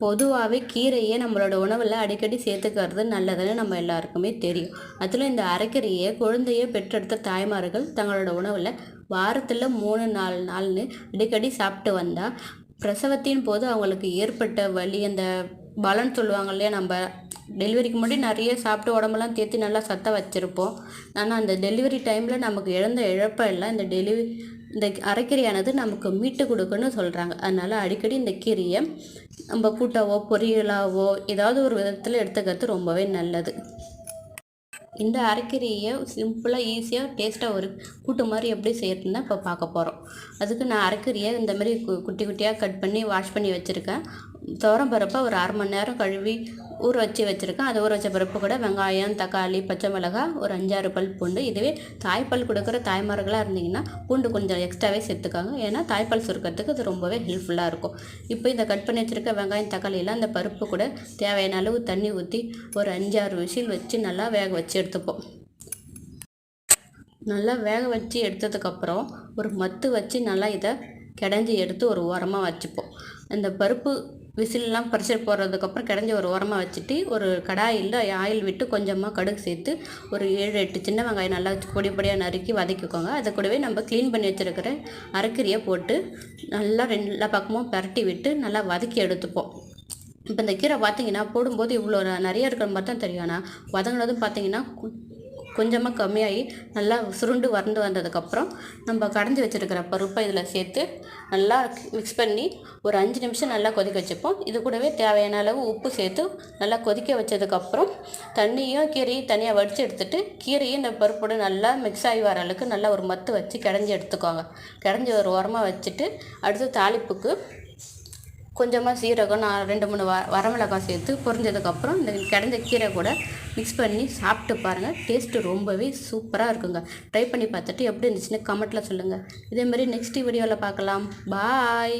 பொதுவாகவே கீரையை நம்மளோட உணவில் அடிக்கடி சேர்த்துக்கிறது நல்லதுன்னு நம்ம எல்லாருக்குமே தெரியும். அதில் இந்த அரைக்கீரையை குழந்தையை பெற்றெடுத்த தாய்மார்கள் தங்களோட உணவில் வாரத்தில் மூணு நாலு நாள்னு அடிக்கடி சாப்பிட்டு வந்தால் பிரசவத்தின் போது அவங்களுக்கு ஏற்பட்ட வலி அந்த பலன் சொல்லுவாங்க இல்லையா நம்ம டெலிவரிக்கு முன்னாடி நிறைய சாப்பிட்டு உடம்பெல்லாம் தேற்றி நல்லா சத்த வச்சுருப்போம். ஆனால் அந்த டெலிவரி டைமில் நமக்கு இழந்த இழப்பெல்லாம் இந்த டெலிவரி இந்த அரைக்கீரையானது நமக்கு மீட்டு கொடுக்குன்னு சொல்கிறாங்க அதனால் அடிக்கடி இந்த கீரையை நம்ம கூட்டாவோ பொரியலாவோ ஏதாவது ஒரு விதத்தில் எடுத்துக்கிறது ரொம்பவே நல்லது. இந்த அரைக்கீரையை சிம்பிளாக ஈஸியாக டேஸ்ட்டாக ஒரு கூட்டு மாதிரி எப்படி செய்யறதுன்னு இப்போ பார்க்க போகிறோம் அதுக்கு நான் அரைக்கீரையை இந்த மாதிரி கு குட்டி குட்டியாக கட் பண்ணி வாஷ் பண்ணி வச்சுருக்கேன். துவரம் பருப்பை ஒரு அரை மணி நேரம் கழுவி ஊற வச்சு வச்சுருக்கேன். அது ஊற வச்ச பருப்பு கூட வெங்காயம் தக்காளி பச்சை மிளகாய் ஒரு அஞ்சாறு பல் பூண்டு இதுவே தாய்ப்பால் கொடுக்குற தாய்மார்களாக இருந்தீங்கன்னா பூண்டு கொஞ்சம் எக்ஸ்ட்ராவே சேர்த்துக்காங்க. ஏன்னா தாய்ப்பால் சுருக்கிறதுக்கு அது ரொம்பவே ஹெல்ப்ஃபுல்லாக இருக்கும். இப்போ இந்த கட் பண்ணி வச்சுருக்க வெங்காயம் தக்காளி எல்லாம் அந்த பருப்பு கூட தேவையான அளவு தண்ணி ஊற்றி ஒரு அஞ்சாறு விசில் வச்சு நல்லா வேக வச்சு எடுத்துப்போம். நல்லா வேக வச்சு எடுத்ததுக்கப்புறம் ஒரு மத்து வச்சு நல்லா இதை கிடஞ்சி எடுத்து ஒரு ஓரமாக வச்சுப்போம். அந்த பருப்பு விசிலெலாம் ப்ரெஷர் போடுறதுக்கப்புறம் கிடஞ்சி ஒரு ஓரமாக வச்சுட்டு ஒரு கடாயில் ஆயில் விட்டு கொஞ்சமாக கடுகு சேர்த்து ஒரு ஏழு எட்டு சின்ன வெங்காயம் நல்லா பொடி பொடியாக நறுக்கி வதக்கிக்கோங்க. அதை கூடவே நம்ம க்ளீன் பண்ணி வச்சுருக்கிற அரைக்கீரையை போட்டு நல்லா ரெண்டு எல்லா பக்கமும் பரட்டி விட்டு நல்லா வதக்கி எடுத்துப்போம். இப்போ இந்த கீரை பார்த்தீங்கன்னா போடும்போது இவ்வளோ நிறைய இருக்கிற மாதிரி தான் தெரியும். ஆனால் வதங்கினதும் பார்த்தீங்கன்னா கொஞ்சமாக கம்மியாகி நல்லா சுருண்டு வறண்டு வந்ததுக்கப்புறம் நம்ம கடைஞ்சி வச்சுருக்கிற பருப்பை இதில் சேர்த்து நல்லா மிக்ஸ் பண்ணி ஒரு அஞ்சு நிமிஷம் நல்லா கொதிக்க வச்சுப்போம். இது கூடவே தேவையான அளவு உப்பு சேர்த்து நல்லா கொதிக்க வச்சதுக்கப்புறம் தண்ணியும் கீரையும் தனியாக வடித்து எடுத்துகிட்டு கீரையும் இந்த பருப்போடு நல்லா மிக்ஸ் ஆகி வர அளவுக்கு நல்லா ஒரு மத்து வச்சு கிடஞ்சி எடுத்துக்கோங்க. கிடஞ்சி ஒரு உரமாக வச்சுட்டு அடுத்து தாளிப்புக்கு கொஞ்சமாக சீரகம் நான் ரெண்டு மூணு வ வரமிளகாய் சேர்த்து பொரிஞ்சதுக்கப்புறம் இந்த கிடந்த கீரை கூட மிக்ஸ் பண்ணி சாப்பிட்டு பாருங்கள் டேஸ்ட்டு ரொம்பவே சூப்பராக இருக்குங்க. ட்ரை பண்ணி பார்த்துட்டு எப்படி இருந்துச்சுன்னு கமெண்ட்டில் சொல்லுங்கள் இதேமாதிரி நெக்ஸ்ட் வீடியோவில் பார்க்கலாம். பாய்